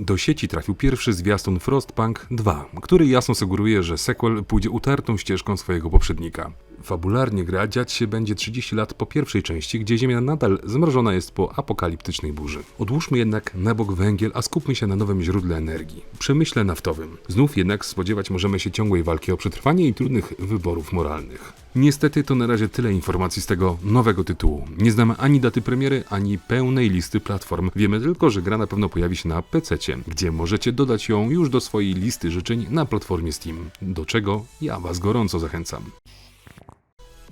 Do sieci trafił pierwszy zwiastun Frostpunk 2, który jasno sugeruje, że sequel pójdzie utartą ścieżką swojego poprzednika. Fabularnie gra dziać się będzie 30 lat po pierwszej części, gdzie Ziemia nadal zmrożona jest po apokaliptycznej burzy. Odłóżmy jednak na bok węgiel, a skupmy się na nowym źródle energii przemyśle naftowym. Znów jednak spodziewać możemy się ciągłej walki o przetrwanie i trudnych wyborów moralnych. Niestety to na razie tyle informacji z tego nowego tytułu. Nie znamy ani daty premiery, ani pełnej listy platform. Wiemy tylko, że gra na pewno pojawi się na PC, gdzie możecie dodać ją już do swojej listy życzeń na platformie Steam, do czego ja Was gorąco zachęcam.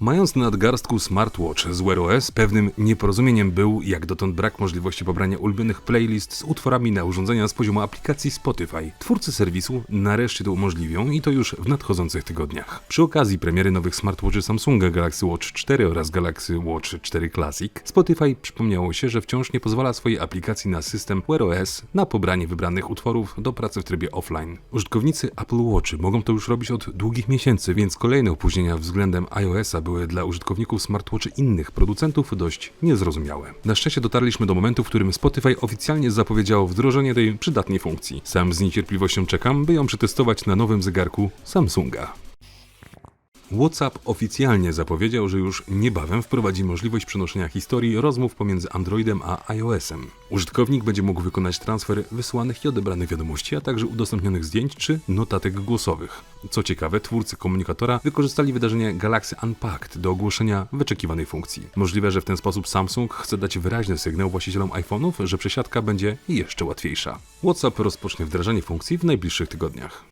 Mając na nadgarstku smartwatch z Wear OS, pewnym nieporozumieniem był jak dotąd brak możliwości pobrania ulubionych playlist z utworami na urządzenia z poziomu aplikacji Spotify. Twórcy serwisu nareszcie to umożliwią i to już w nadchodzących tygodniach. Przy okazji premiery nowych smartwatchy Samsunga Galaxy Watch 4 oraz Galaxy Watch 4 Classic, Spotify przypomniało się, że wciąż nie pozwala swojej aplikacji na system Wear OS na pobranie wybranych utworów do pracy w trybie offline. Użytkownicy Apple Watch mogą to już robić od długich miesięcy, więc kolejne opóźnienia względem iOS-a były dla użytkowników smartwatchy innych producentów dość niezrozumiałe. Na szczęście dotarliśmy do momentu, w którym Spotify oficjalnie zapowiedziało wdrożenie tej przydatnej funkcji. Sam z niecierpliwością czekam, by ją przetestować na nowym zegarku Samsunga. WhatsApp oficjalnie zapowiedział, że już niebawem wprowadzi możliwość przenoszenia historii rozmów pomiędzy Androidem a iOS-em. Użytkownik będzie mógł wykonać transfer wysłanych i odebranych wiadomości, a także udostępnionych zdjęć czy notatek głosowych. Co ciekawe, twórcy komunikatora wykorzystali wydarzenie Galaxy Unpacked do ogłoszenia wyczekiwanej funkcji. Możliwe, że w ten sposób Samsung chce dać wyraźny sygnał właścicielom iPhone'ów, że przesiadka będzie jeszcze łatwiejsza. WhatsApp rozpocznie wdrażanie funkcji w najbliższych tygodniach.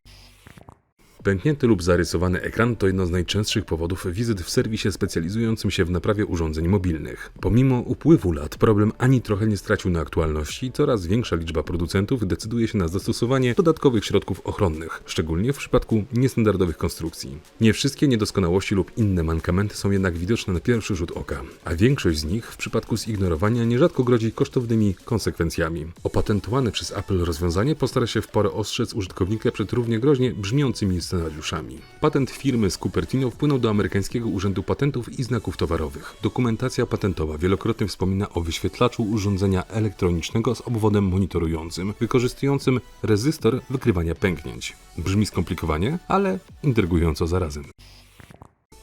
Pęknięty lub zarysowany ekran to jedno z najczęstszych powodów wizyt w serwisie specjalizującym się w naprawie urządzeń mobilnych. Pomimo upływu lat problem ani trochę nie stracił na aktualności, coraz większa liczba producentów decyduje się na zastosowanie dodatkowych środków ochronnych, szczególnie w przypadku niestandardowych konstrukcji. Nie wszystkie niedoskonałości lub inne mankamenty są jednak widoczne na pierwszy rzut oka, a większość z nich w przypadku zignorowania nierzadko grozi kosztownymi konsekwencjami. Opatentowane przez Apple rozwiązanie postara się w porę ostrzec użytkownika przed równie groźnie brzmiącymi scenariuszami. Patent firmy z Cupertino wpłynął do amerykańskiego Urzędu Patentów i Znaków Towarowych. Dokumentacja patentowa wielokrotnie wspomina o wyświetlaczu urządzenia elektronicznego z obwodem monitorującym, wykorzystującym rezystor wykrywania pęknięć. Brzmi skomplikowanie, ale intrygująco zarazem.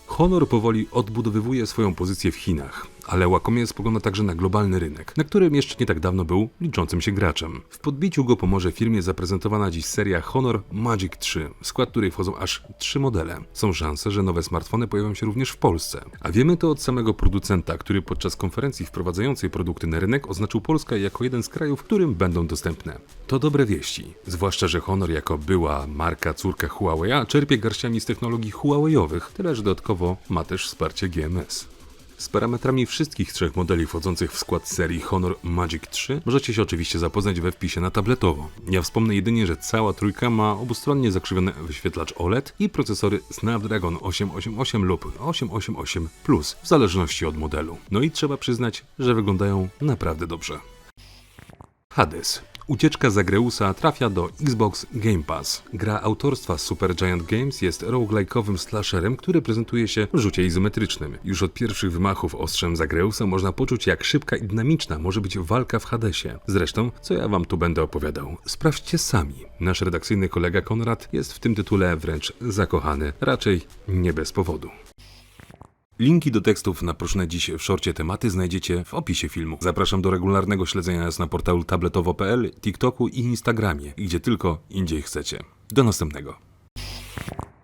Honor powoli odbudowywuje swoją pozycję w Chinach, ale łakomie spogląda także na globalny rynek, na którym jeszcze nie tak dawno był liczącym się graczem. W podbiciu go pomoże firmie zaprezentowana dziś seria Honor Magic 3, w skład której wchodzą aż trzy modele. Są szanse, że nowe smartfony pojawią się również w Polsce. A wiemy to od samego producenta, który podczas konferencji wprowadzającej produkty na rynek oznaczył Polskę jako jeden z krajów, w którym będą dostępne. To dobre wieści, zwłaszcza, że Honor jako była marka córka Huawei'a czerpie garściami z technologii Huawei'owych, tyle że dodatkowo ma też wsparcie GMS. Z parametrami wszystkich trzech modeli wchodzących w skład serii Honor Magic 3 możecie się oczywiście zapoznać we wpisie na tabletowo. Ja wspomnę jedynie, że cała trójka ma obustronnie zakrzywiony wyświetlacz OLED i procesory Snapdragon 888 lub 888 Plus, w zależności od modelu. No i trzeba przyznać, że wyglądają naprawdę dobrze. Hades. Ucieczka Zagreusa trafia do Xbox Game Pass. Gra autorstwa Supergiant Games jest roguelike'owym slasherem, który prezentuje się w rzucie izometrycznym. Już od pierwszych wymachów ostrzem Zagreusa można poczuć, jak szybka i dynamiczna może być walka w Hadesie. Zresztą, co ja wam tu będę opowiadał? Sprawdźcie sami. Nasz redakcyjny kolega Konrad jest w tym tytule wręcz zakochany, raczej nie bez powodu. Linki do tekstów na proszone dziś w szorcie tematy znajdziecie w opisie filmu. Zapraszam do regularnego śledzenia nas na portalu tabletowo.pl, TikToku i Instagramie, gdzie tylko indziej chcecie. Do następnego.